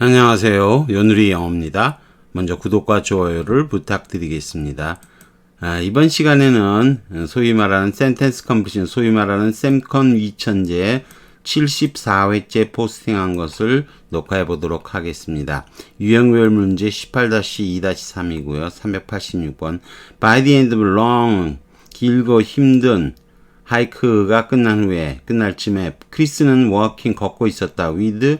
안녕하세요. 연우리 영어입니다. 먼저 구독과 좋아요를 부탁드리겠습니다. 아, 이번 시간에는 소위 말하는 센텐스 컴퓨션, 소위 말하는 샘컨 2000제 74회째 포스팅한 것을 녹화해 보도록 하겠습니다. 유형별 문제 18-2-3이고요. 386번. By the end of long, 길고 힘든 하이크가 끝난 후에, 끝날 쯤에 크리스는 워킹 걷고 있었다. with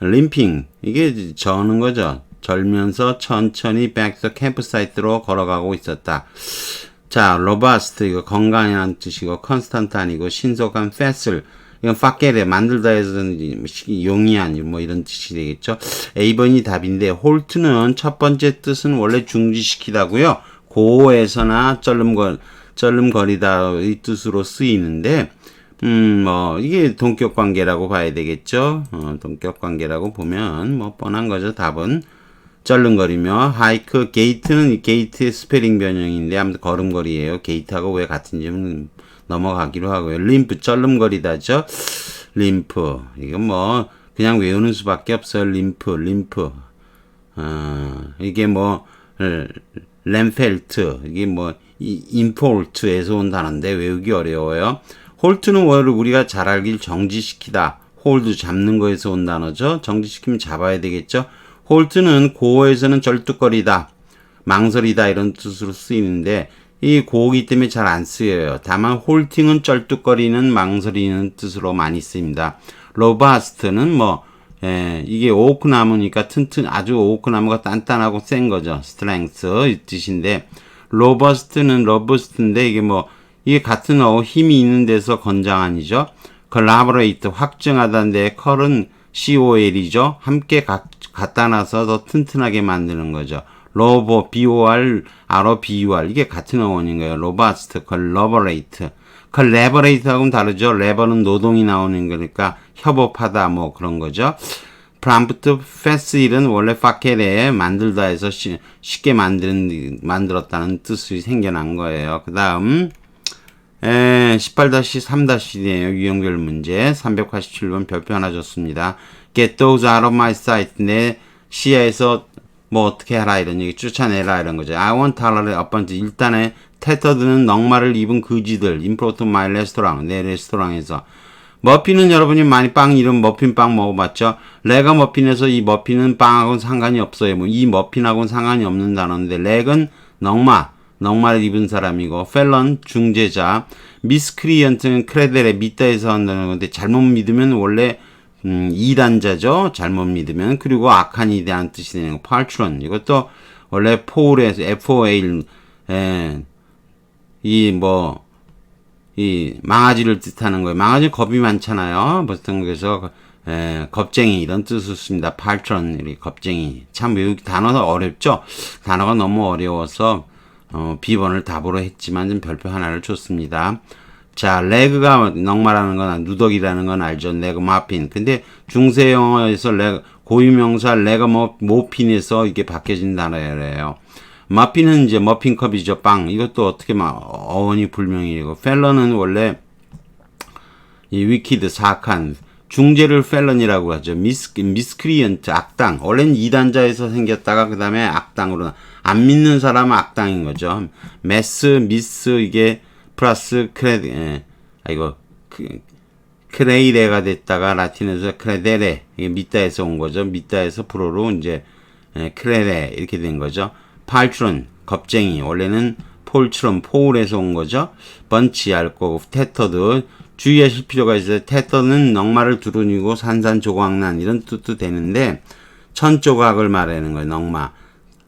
림핑 이게 저는 거죠. 절면서 천천히 백서 캠프사이트로 걸어가고 있었다. 자, 로바스트 이거 건강이라는 뜻이고 컨스탄트 아니고 신속한 패슬 이건 파케레 만들다 해서는 용이한 뭐 이런 뜻이 되겠죠. A번이 답인데 홀트는 첫 번째 뜻은 원래 중지시키다고요. 고에서나 쩔름걸 쩔름거리다 이 뜻으로 쓰이는데 음, 뭐, 이게 동격 관계라고 봐야 되겠죠? 어, 동격 관계라고 보면, 뭐, 뻔한 거죠. 답은. 쩔른거리며, 하이크, 게이트는 이 게이트의 스페링 변형인데, 아무튼 걸음걸이에요. 게이트하고 왜 같은지는 넘어가기로 하고요. 림프, 쩔름거리다죠? 림프. 이건 뭐, 그냥 외우는 수밖에 없어요. 림프, 림프. 어, 이게 뭐, 램펠트. 이게 뭐, 이, 임폴트에서 온 단어인데 외우기 어려워요. 홀트는 원래 우리가 잘 알길 정지시키다. 홀드 잡는 거에서 온 단어죠. 정지시키면 잡아야 되겠죠. 홀트는 고어에서는 절뚝거리다, 망설이다 이런 뜻으로 쓰이는데 이 고어기 때문에 잘 안 쓰여요. 다만 홀팅은 쩔뚝거리는 망설이는 뜻으로 많이 쓰입니다. 로바스트는 뭐 예, 이게 오크 나무니까 튼튼 아주 오크 나무가 단단하고 센 거죠. 스트렝스 이 뜻인데 로버스트는 러버스트인데 이게 뭐 이게 같은 어 힘이 있는 데서 건장한이죠. 컬라보레이트 확증하다인데 컬은 COL이죠. 함께 가, 갖다 놔서 더 튼튼하게 만드는 거죠. 로버 BOR RO BUR 이게 같은 어원인 거예요. 로바스트 컬러버레이트 컬래버레이트하고는 다르죠. 레버는 노동이 나오는 거니까 협업하다 뭐 그런 거죠. 프람프트 페스일은 원래 파케레에 만들다 해서 쉬, 쉽게 만드는 만들었다는 뜻이 생겨난 거예요. 그 다음 18-3-이네요. 유형별 문제. 387번 별표 하나 줬습니다. Get those out of my sight. 내 시야에서 뭐 어떻게 하라 이런 얘기 쫓아내라 이런 거죠. I want 첫 번째 일단에 테터드는 넉마를 입은 그지들 인프로트 마이 레스토랑 내 레스토랑에서 머핀은 여러분이 많이 빵 이름 머핀빵 먹어봤죠? 레가 머핀에서 이 머핀은 빵하고는 상관이 없어요. 뭐 이 머핀하고는 상관이 없는 단어인데 렉은 넉마 넉마를 입은 사람이고 펠런 중재자 미스크리언트는 크레델의 믿다에서 한다는 건데 잘못 믿으면 원래 음, 이단자죠 잘못 믿으면 그리고 악한이 대한 뜻이 되는 거 팔트론 이것도 원래 포울에서 F-O-L 이뭐 이 망아지를 뜻하는 거예요. 망아지 겁이 많잖아요. 보통 그래서 에, 겁쟁이 이런 뜻을 씁니다. 팔트론 겁쟁이 참 외우기 단어가 어렵죠. 단어가 너무 어려워서 어, 비번을 답으로 했지만 좀 별표 하나를 줬습니다. 자, 레그가 넉말하는 건 누덕이라는 건 알죠. 레그 마핀. 근데 중세 영어에서 레 고유명사 레그 모핀에서 이게 바뀌어진 단어예요. 마핀은 이제 머핀컵이죠. 빵. 이것도 어떻게 막 어원이 불명이고 펠런은 원래 이 위키드 사악한 중재를 펠런이라고 하죠. 미스 미스크리언트 악당. 원래는 이단자에서 생겼다가 그 다음에 악당으로 안 믿는 사람은 악당인 거죠. 메스 미스 이게 플러스 크레 예. 아 이거 그, 크레이레가 됐다가 라틴에서 크레데레 이게 미다에서 온 거죠. 미다에서 불어로 이제 예, 크레레 이렇게 된 거죠. 팔트론 겁쟁이 원래는 폴트론 포울에서 온 거죠. 번치 알고 테터드 주의하실 필요가 있어요. 테터는 넉마를 두루니고 산산조각난 이런 뜻도 되는데 천조각을 말하는 거예요. 넉마.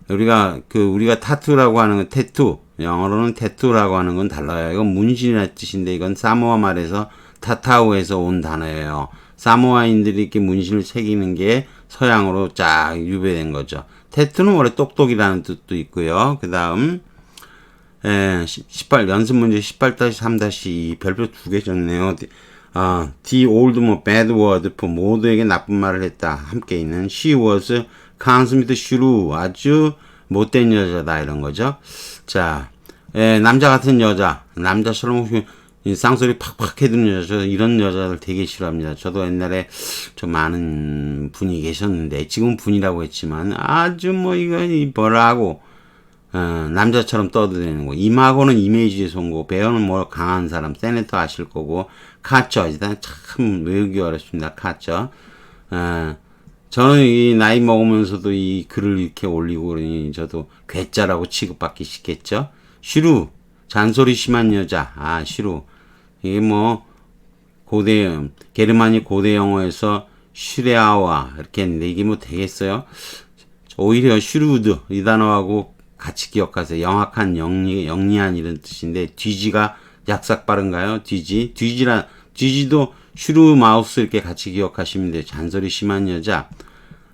우리가 그 우리가 타투라고 하는 건 태투 영어로는 태투라고 하는 건 달라요. 이건 문신이라는 뜻인데 이건 사모아 말에서 타타우에서 온 단어예요. 사모아인들이 이렇게 문신을 새기는 게 서양으로 쫙 유배된 거죠. 태투는 원래 똑똑이라는 뜻도 있고요. 그 다음, 18, 연습 문제 18-3-2 별표 두 개 줬네요. 아, the old 뭐 bad word for 모두에게 나쁜 말을 했다. 함께 있는 she was consummate shrew 아주 못된 여자다 이런 거죠. 자, 에, 남자 같은 여자, 남자처럼 이 쌍소리 팍팍 해드는 여자, 저 이런 여자들 되게 싫어합니다. 저도 옛날에 좀 많은 분이 계셨는데, 지금 분이라고 했지만, 아주 뭐, 이거, 이 뭐라고, 어, 남자처럼 떠드는 거. 임하고는 이미지에서 온 거고, 배우는 뭐 강한 사람, 세네터 아실 거고, 카처. 일단 참 외우기 어렵습니다. 카처. 어, 저는 이 나이 먹으면서도 이 글을 이렇게 올리고 그러니 저도 괴짜라고 취급받기 쉽겠죠. 쉬루. 잔소리 심한 여자. 아, 쉬루. 이게 뭐, 고대, 게르마니 고대 영어에서 슈레아와 이렇게 했는데 이게 뭐 되겠어요? 오히려 슈루드 이 단어하고 같이 기억하세요. 영악한 영리, 영리한 이런 뜻인데 뒤지가 약삭 빠른가요? 뒤지 뒤지라 뒤지도 슈루 마우스 이렇게 같이 기억하시면 돼요. 잔소리 심한 여자.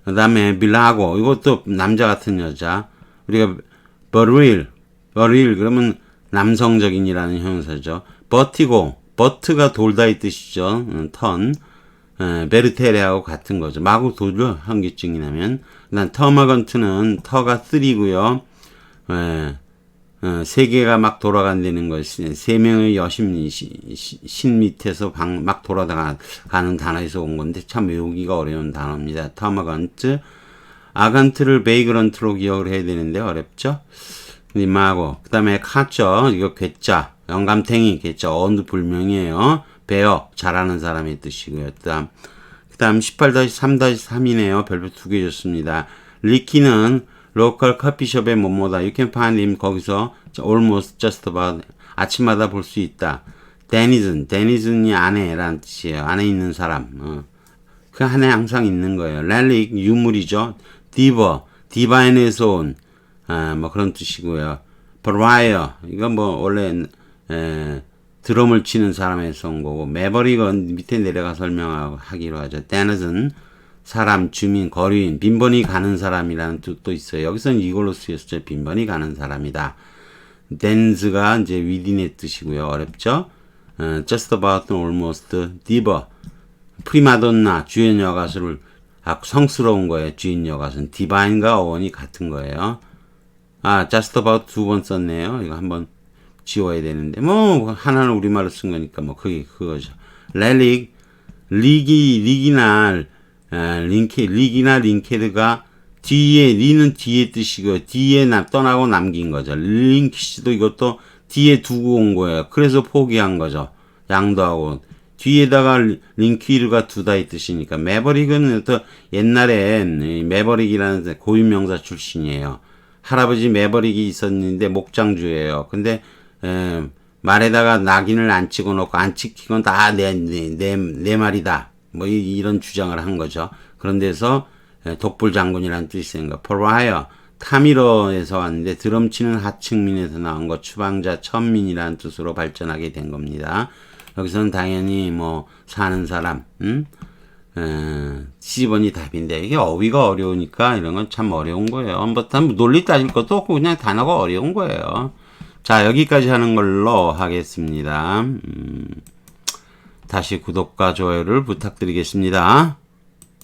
그 다음에 빌라고 이것도 남자 같은 여자. 우리가 버릴 버릴 그러면 남성적인이라는 형사죠. 버티고 버트가 돌다 이 뜻이죠. 음, 턴. 에, 베르테레하고 같은 거죠. 마구 돌려 현기증이 나면. 그다음 터머건트는 터가 쓰리고요. 에, 어, 세계가 막 돌아간다는 것이 세 명의 여신 신 밑에서 방, 막 돌아가는 단어에서 온 건데 참 외우기가 어려운 단어입니다. 터머건트. 아간트를 베이그런트로 기억을 해야 되는데 어렵죠? 님하고 그 다음에 카처 이거 괴짜. 영감탱이 괴짜. 어느 불명이에요? 배어 잘하는 사람의 뜻이고요. 그 다음 그 다음 18-3-3이네요. 별표 두 개 줬습니다. 리키는 로컬 커피숍의 뭐뭐다 you can find him 거기서 almost just about 아침마다 볼 수 있다 데니즌 데니즌이 안에라는 뜻이에요 안에 있는 사람 어. 그 안에 항상 있는 거예요. 렐릭 유물이죠. 디버 디바인에서 온 아, 뭐 그런 뜻이고요. 브라이어 이건 뭐 원래 에, 드럼을 치는 사람에서 온 거고 매버릭은 밑에 내려가 설명하기로 하죠. 데너슨 사람, 주민, 거리인, 빈번히 가는 사람이라는 뜻도 있어요. 여기서는 이걸로 쓰였죠. 빈번히 가는 사람이다. 댄스가 이제 within의 뜻이고요. 어렵죠? 어, just about, almost, diva. 프리마돈나 주연 여가수를 아, 성스러운 거예요. 주인 여가수는 디바인과 어원이 같은 거예요. 아, just about 두 번 썼네요. 이거 한번 지워야 되는데 뭐 하나는 우리말로 쓴 거니까 뭐 그게 그거죠. 렐릭 리기 리기나 아, 링케 리기나 링케르가 뒤에 리는 뒤에 뜻이고 뒤에 나, 떠나고 남긴 거죠. 링키시도 이것도 뒤에 두고 온 거예요. 그래서 포기한 거죠. 양도하고 뒤에다가 링키르가 두다 이 뜻이니까 매버릭은 또 옛날엔 이 매버릭이라는 고유명사 출신이에요. 할아버지 매버릭이 있었는데 목장주예요. 근데 에, 말에다가 낙인을 안 찍어 놓고 안 찍히건 다내 내, 내, 내 말이다. 뭐 이, 이런 주장을 한 거죠. 그런 데서 에, 독불 장군이라는 뜻이 있는 거. 포라이어 타미러에서 왔는데 드럼 치는 하층민에서 나온 거 추방자 천민이라는 뜻으로 발전하게 된 겁니다. 여기서는 당연히 뭐 사는 사람, 음? 에, 시집원이 답인데 이게 어휘가 어려우니까 이런 건 참 어려운 거예요. 뭐단 논리 따질 것도 없고 그냥 단어가 어려운 거예요. 자 여기까지 하는 걸로 하겠습니다. 음, 다시 구독과 좋아요를 부탁드리겠습니다.